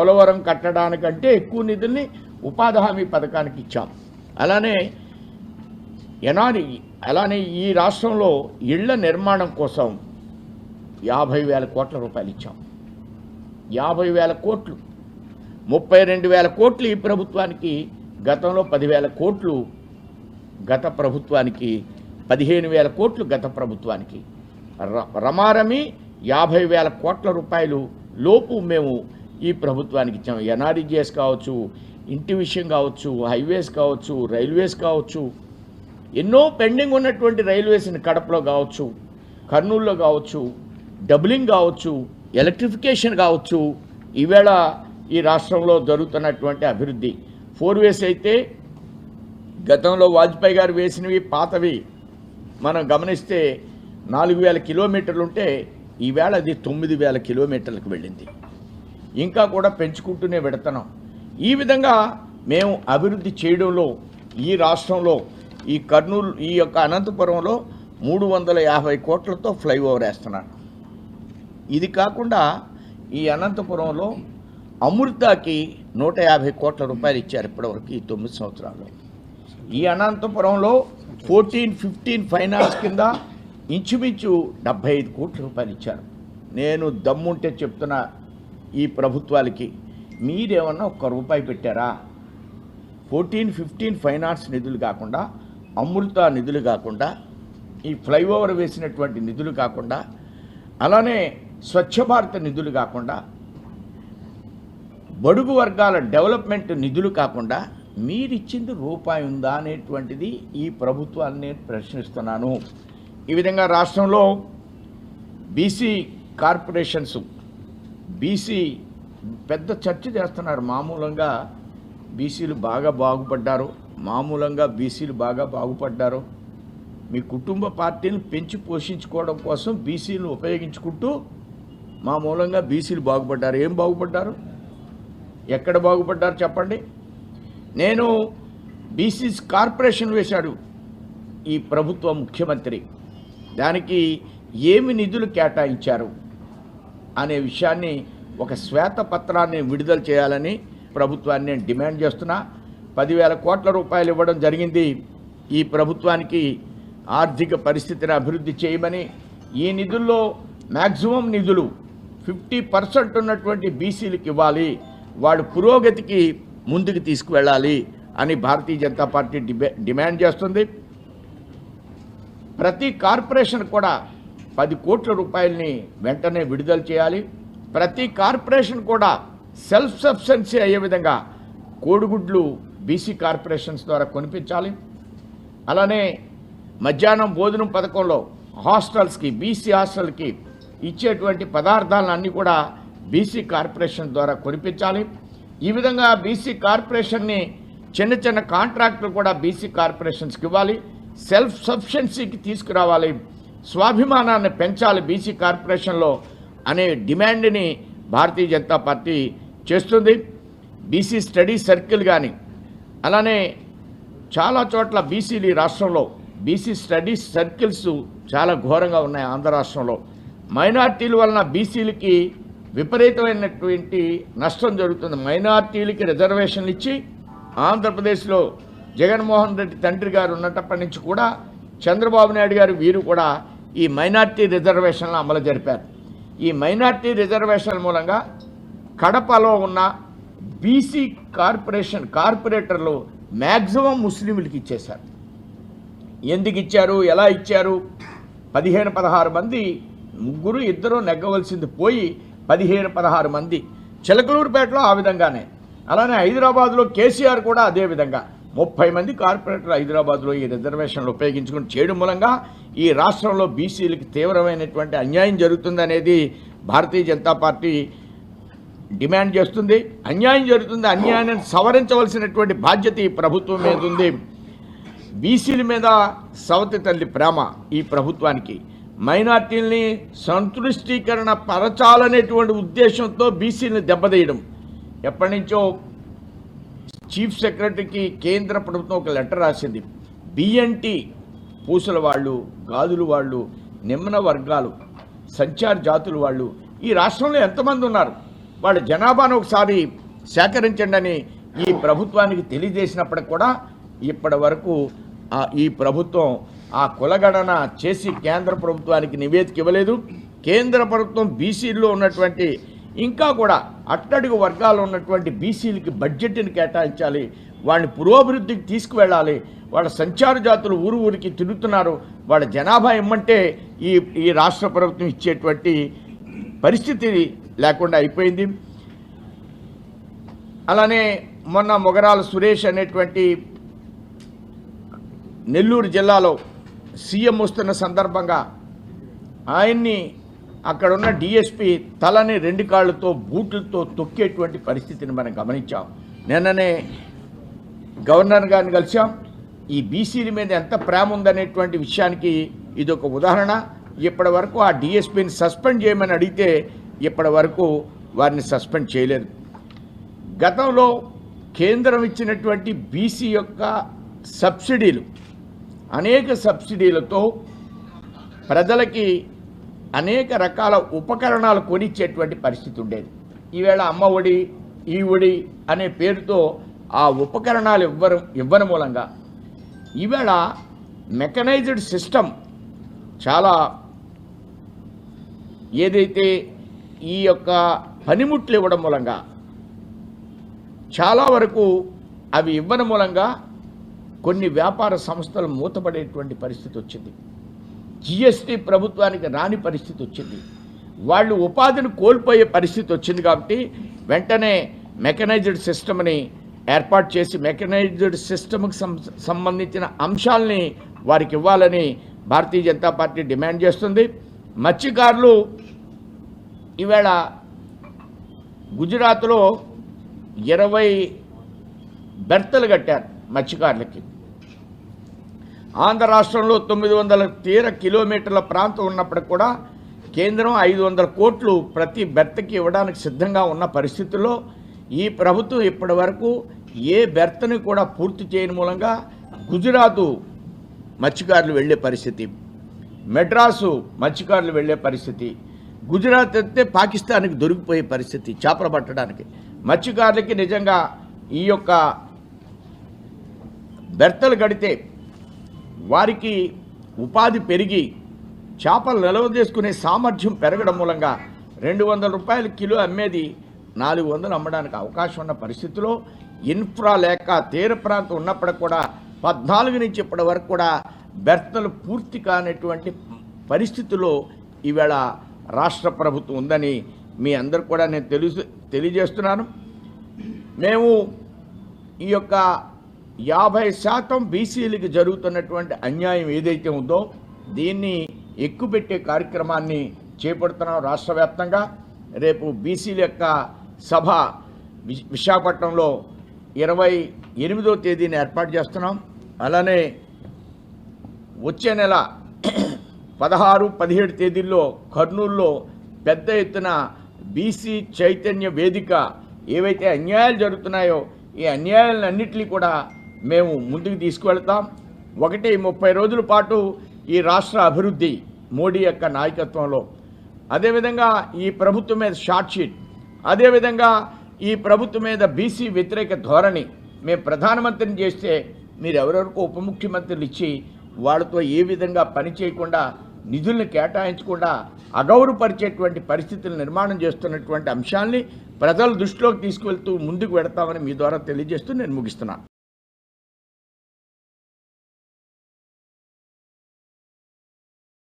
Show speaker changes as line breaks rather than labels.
పోలవరం కట్టడానికంటే ఎక్కువ నిధుల్ని ఉపాధి హామీ పథకానికి ఇచ్చాం. అలానే ఎనాని అలానే ఈ రాష్ట్రంలో ఇళ్ళ నిర్మాణం కోసం యాభై వేల కోట్ల రూపాయలు ఇచ్చాం. యాభై వేల కోట్లు ముప్పై రెండు వేల కోట్లు ఈ ప్రభుత్వానికి గతంలో పదివేల కోట్లు గత ప్రభుత్వానికి పదిహేను వేల కోట్లు గత ప్రభుత్వానికి. ర- రమారమి యాభై వేల కోట్ల రూపాయలు లోపు మేము ఈ ప్రభుత్వానికి ఇచ్చాం. ఎన్ఆర్ఈజిఎస్ కావచ్చు ఇంటి విషయం కావచ్చు హైవేస్ కావచ్చు రైల్వేస్ కావచ్చు ఎన్నో పెండింగ్ ఉన్నటువంటి రైల్వేస్ని కడపలో కావచ్చు కర్నూలులో కావచ్చు డబ్లింగ్ కావచ్చు ఎలక్ట్రిఫికేషన్ కావచ్చు ఈవేళ ఈ రాష్ట్రంలో జరుగుతున్నటువంటి అభివృద్ధి. ఫోర్ వేస్ అయితే గతంలో వాజ్పేయి గారు వేసినవి పాతవి. మనం గమనిస్తే నాలుగు వేల కిలోమీటర్లు ఉంటే ఈవేళ అది తొమ్మిది వేల కిలోమీటర్లకు వెళ్ళింది. ఇంకా కూడా పెంచుకుంటూనే పెడుతున్నాం ఈ విధంగా మేము అభివృద్ధి చేయడంలో ఈ రాష్ట్రంలో ఈ కర్నూలు ఈ యొక్క అనంతపురంలో మూడు వందల యాభై కోట్లతో ఫ్లైఓవర్ వేస్తున్నాను. ఇది కాకుండా ఈ అనంతపురంలో అమృతకి నూట యాభై కోట్ల రూపాయలు ఇచ్చారు ఇప్పటివరకు ఈ తొమ్మిది సంవత్సరాలు ఈ అనంతపురంలో ఫోర్టీన్ ఫిఫ్టీన్ ఫైనాన్స్ కింద ఇంచుమించు డెబ్బై ఐదు కోట్ల రూపాయలు ఇచ్చారు. నేను దమ్ముంటే చెప్తున్న ఈ ప్రభుత్వాలకి మీరేమన్నా ఒక్క రూపాయి పెట్టారా? ఫోర్టీన్ ఫిఫ్టీన్ ఫైనాన్స్ నిధులు కాకుండా అమృత నిధులు కాకుండా ఈ ఫ్లైఓవర్ వేసినటువంటి నిధులు కాకుండా అలానే స్వచ్ఛ భారత్ నిధులు కాకుండా బడుగు వర్గాల డెవలప్మెంట్ నిధులు కాకుండా మీరిచ్చింది రూపాయి ఉందా అనేటువంటిది ఈ ప్రభుత్వాన్ని నేను ప్రశ్నిస్తున్నాను. ఈ విధంగా రాష్ట్రంలో బీసీ కార్పొరేషన్స్ బీసీ పెద్ద చర్చ చేస్తున్నారు. మామూలంగా బీసీలు బాగా బాగుపడ్డారు. మామూలంగా బీసీలు బాగా బాగుపడ్డారు. మీ కుటుంబ పార్టీని పెంచి పోషించుకోవడం కోసం బీసీలు ఉపయోగించుకుంటూ మా మూలంగా బీసీలు బాగుపడ్డారు. ఏం బాగుపడ్డారు? ఎక్కడ బాగుపడ్డారు చెప్పండి? నేను బీసీస్ కార్పొరేషన్ వేశాడు ఈ ప్రభుత్వ ముఖ్యమంత్రి. దానికి ఏమి నిధులు కేటాయించారు? అనే విషయాన్ని ఒక శ్వేతపత్రాన్ని విడుదల చేయాలని ప్రభుత్వాన్ని నేను డిమాండ్ చేస్తున్నా. పదివేల కోట్ల రూపాయలు ఇవ్వడం జరిగింది. ఈ ప్రభుత్వానికి ఆర్థిక పరిస్థితిని అభివృద్ధి చేయమని ఈ నిధుల్లో మ్యాక్సిమం నిధులు ఫిఫ్టీ పర్సెంట్ ఉన్నటువంటి బీసీలకు ఇవ్వాలి. వాడు పురోగతికి ముందుకు తీసుకువెళ్ళాలి అని భారతీయ జనతా పార్టీ డిమాండ్ చేస్తుంది. ప్రతి కార్పొరేషన్ కూడా పది కోట్ల రూపాయలని వెంటనే విడుదల చేయాలి. ప్రతి కార్పొరేషన్ కూడా సెల్ఫ్ సబ్సిడెన్సీ అయ్యే విధంగా కోడిగుడ్లు బీసీ కార్పొరేషన్స్ ద్వారా కొనిపించాలి. అలానే మధ్యాహ్నం భోజనం పథకంలో హాస్టల్స్కి బీసీ హాస్టల్కి ఇచ్చేటువంటి పదార్థాలను అన్నీ కూడా బీసీ కార్పొరేషన్ ద్వారా కొనిపించాలి. ఈ విధంగా బీసీ కార్పొరేషన్ని చిన్న చిన్న కాంట్రాక్టులు కూడా బీసీ కార్పొరేషన్స్కి ఇవ్వాలి. సెల్ఫ్ సఫిషియన్సీకి తీసుకురావాలి. స్వాభిమానాన్ని పెంచాలి బీసీ కార్పొరేషన్లో అనే డిమాండ్ని భారతీయ జనతా పార్టీ చేస్తుంది. బీసీ స్టడీ సర్కిల్ కానీ అలానే చాలా చోట్ల బీసీలు ఈ రాష్ట్రంలో బీసీ స్టడీస్ సర్కిల్స్ చాలా ఘోరంగా ఉన్నాయి ఆంధ్ర రాష్ట్రంలో. మైనార్టీల వలన బీసీలకి విపరీతమైనటువంటి నష్టం జరుగుతుంది. మైనార్టీలకి రిజర్వేషన్లు ఇచ్చి ఆంధ్రప్రదేశ్లో జగన్మోహన్ రెడ్డి తండ్రి గారు ఉన్నప్పటి నుంచి కూడా చంద్రబాబు నాయుడు గారు వీరు కూడా ఈ మైనార్టీ రిజర్వేషన్లు అమలు జరిపారు. ఈ మైనార్టీ రిజర్వేషన్ల మూలంగా కడపలో ఉన్న బీసీ కార్పొరేషన్ కార్పొరేటర్లు మ్యాక్సిమం ముస్లింలకి ఇచ్చేశారు. ఎందుకు ఇచ్చారు? ఎలా ఇచ్చారు? పదిహేను పదహారు మంది ముగ్గురు ఇద్దరు నెగ్గవలసింది పోయి పదిహేను పదహారు మంది చిలకలూరుపేటలో ఆ విధంగానే. అలానే హైదరాబాద్లో కేసీఆర్ కూడా అదే విధంగా. ముప్పై మంది కార్పొరేటర్ హైదరాబాద్లో ఈ రిజర్వేషన్లు ఉపయోగించుకుని చేయడం మూలంగా ఈ రాష్ట్రంలో బీసీలకి తీవ్రమైనటువంటి అన్యాయం జరుగుతుందనేది భారతీయ జనతా పార్టీ డిమాండ్ చేస్తుంది. అన్యాయం జరుగుతుంది. అన్యాయాన్ని సవరించవలసినటువంటి బాధ్యత ఈ ప్రభుత్వం మీద ఉంది. బీసీల మీద సవతి తల్లి ప్రేమ ఈ ప్రభుత్వానికి. మైనార్టీల్ని సంతృష్టీకరణ పరచాలనేటువంటి ఉద్దేశంతో బీసీని దెబ్బతీయడం. ఎప్పటి నుంచో చీఫ్ సెక్రటరీకి కేంద్ర ప్రభుత్వం ఒక లెటర్ రాసింది. బిఎన్టీ పూసల వాళ్ళు గాజులు వాళ్ళు నిమ్న వర్గాలు సంచార్ జాతుల వాళ్ళు ఈ రాష్ట్రంలో ఎంతమంది ఉన్నారు? వాళ్ళ జనాభాను ఒకసారి సేకరించండి అని ఈ ప్రభుత్వానికి తెలియజేసినప్పటికి కూడా ఇప్పటి వరకు ఈ ప్రభుత్వం ఆ కులగణన చేసి కేంద్ర ప్రభుత్వానికి నివేదిక ఇవ్వలేదు. కేంద్ర ప్రభుత్వం బీసీల్లో ఉన్నటువంటి ఇంకా కూడా అట్టడుగు వర్గాల్లో ఉన్నటువంటి బీసీలకి బడ్జెట్ని కేటాయించాలి వాళ్ళని పురోభివృద్ధికి తీసుకువెళ్ళాలి వాళ్ళ సంచార జాతులు ఊరు ఊరికి తిరుగుతున్నారు వాళ్ళ జనాభా ఇమ్మంటే ఈ ఈ రాష్ట్ర ప్రభుత్వం ఇచ్చేటువంటి పరిస్థితి లేకుండా అయిపోయింది. అలానే మొన్న మొగరాల సురేష్ అనేటువంటి నెల్లూరు జిల్లాలో సీఎం వస్తున్న సందర్భంగా ఆయన్ని అక్కడున్న డిఎస్పి తలని రెండు కాళ్ళతో బూట్లతో తొక్కేటువంటి పరిస్థితిని మనం గమనించాం. నిన్ననే గవర్నర్ గారిని కలిసాం ఈ బీసీల మీద ఎంత ప్రేమ ఉందనేటువంటి విషయానికి ఇది ఒక ఉదాహరణ. ఇప్పటి వరకు ఆ డిఎస్పీని సస్పెండ్ చేయమని అడిగితే ఇప్పటి వరకు వారిని సస్పెండ్ చేయలేదు. గతంలో కేంద్రం ఇచ్చినటువంటి బీసీ యొక్క సబ్సిడీలు అనేక సబ్సిడీలతో ప్రజలకి అనేక రకాల ఉపకరణాలు కొనిచ్చేటువంటి పరిస్థితి ఉండేది. ఈవేళ అమ్మ ఒడి ఈ ఒడి అనే పేరుతో ఆ ఉపకరణాలు ఇవ్వరు ఇవ్వని మూలంగా. ఈవేళ మెకనైజ్డ్ సిస్టమ్ చాలా ఏదైతే ఈ యొక్క పనిముట్లు ఇవ్వడం మూలంగా చాలా వరకు అవి ఇవ్వని మూలంగా కొన్ని వ్యాపార సంస్థలు మూతపడేటువంటి పరిస్థితి వచ్చింది. జిఎస్టీ ప్రభుత్వానికి రాని పరిస్థితి వచ్చింది. వాళ్ళు ఉపాధిని కోల్పోయే పరిస్థితి వచ్చింది కాబట్టి వెంటనే మెకనైజ్డ్ సిస్టమ్ని ఏర్పాటు చేసి మెకనైజ్డ్ సిస్టమ్కి సంబంధించిన అంశాలని వారికి ఇవ్వాలని భారతీయ జనతా పార్టీ డిమాండ్ చేస్తుంది. మత్స్యకారులు ఈవేళ గుజరాత్లో ఇరవై బెర్తలు కట్టారు మత్స్యకారులకి. ఆంధ్ర రాష్ట్రంలో తొమ్మిది వందల తీర కిలోమీటర్ల ప్రాంతం ఉన్నప్పటికి కూడా కేంద్రం ఐదు వందల కోట్లు ప్రతి బెర్తకి ఇవ్వడానికి సిద్ధంగా ఉన్న పరిస్థితుల్లో ఈ ప్రభుత్వం ఇప్పటి వరకు ఏ బెర్తని కూడా పూర్తి చేయని మూలంగా గుజరాతు మత్స్యకారులు వెళ్ళే పరిస్థితి మెడ్రాసు మత్స్యకారులు వెళ్ళే పరిస్థితి గుజరాత్ అయితే పాకిస్తాన్కి దొరికిపోయే పరిస్థితి చేపలు పట్టడానికి. మత్స్యకారులకి నిజంగా ఈ యొక్క బెర్తలు గడితే వారికి ఉపాధి పెరిగి చేపలు నిల్వ చేసుకునే సామర్థ్యం పెరగడం మూలంగా రెండు వందల రూపాయల కిలో అమ్మేది నాలుగు వందలు అమ్మడానికి అవకాశం ఉన్న పరిస్థితిలో ఇన్ఫ్రా లేక తీర ప్రాంతం ఉన్నప్పటికి కూడా పద్నాలుగు నుంచి ఇప్పటి వరకు కూడా బెర్తలు పూర్తి కానటువంటి పరిస్థితిలో ఈవేళ రాష్ట్ర ప్రభుత్వం ఉందని మీ అందరు కూడా నేను తెలుసు తెలియజేస్తున్నాను. మేము ఈ యొక్క యాభై శాతం బీసీలకి జరుగుతున్నటువంటి అన్యాయం ఏదైతే ఉందో దీన్ని ఎక్కుపెట్టే కార్యక్రమాన్ని చేపడుతున్నాం రాష్ట్ర వ్యాప్తంగా. రేపు బీసీల యొక్క సభ విశాఖపట్నంలో ఇరవై ఎనిమిదో తేదీని ఏర్పాటు చేస్తున్నాం. అలానే వచ్చే నెల పదహారు పదిహేడు తేదీల్లో కర్నూలులో పెద్ద ఎత్తున బీసీ చైతన్య వేదిక ఏవైతే అన్యాయాలు జరుగుతున్నాయో ఈ అన్యాయాలన్నింటినీ కూడా మేము ముందుకు తీసుకువెళ్తాం. ఒకటి ముప్పై రోజుల పాటు ఈ రాష్ట్ర అభివృద్ధి మోడీ యొక్క నాయకత్వంలో. అదేవిధంగా ఈ ప్రభుత్వం మీద షార్ట్ షీట్. అదేవిధంగా ఈ ప్రభుత్వం మీద బీసీ వ్యతిరేక ధోరణి మేము ప్రధానమంత్రిని చేస్తే మీరు ఎవరెవరికో ఉప ముఖ్యమంత్రులు ఇచ్చి వాళ్ళతో ఏ విధంగా పని చేయకుండా నిధులను కేటాయించకుండా అగౌరవపరిచేటువంటి పరిస్థితులు నిర్మాణం చేస్తున్నటువంటి అంశాల్ని ప్రజల దృష్టిలోకి తీసుకువెళ్తూ ముందుకు పెడతామని మీ ద్వారా తెలియజేస్తూ నేను ముగిస్తున్నాను.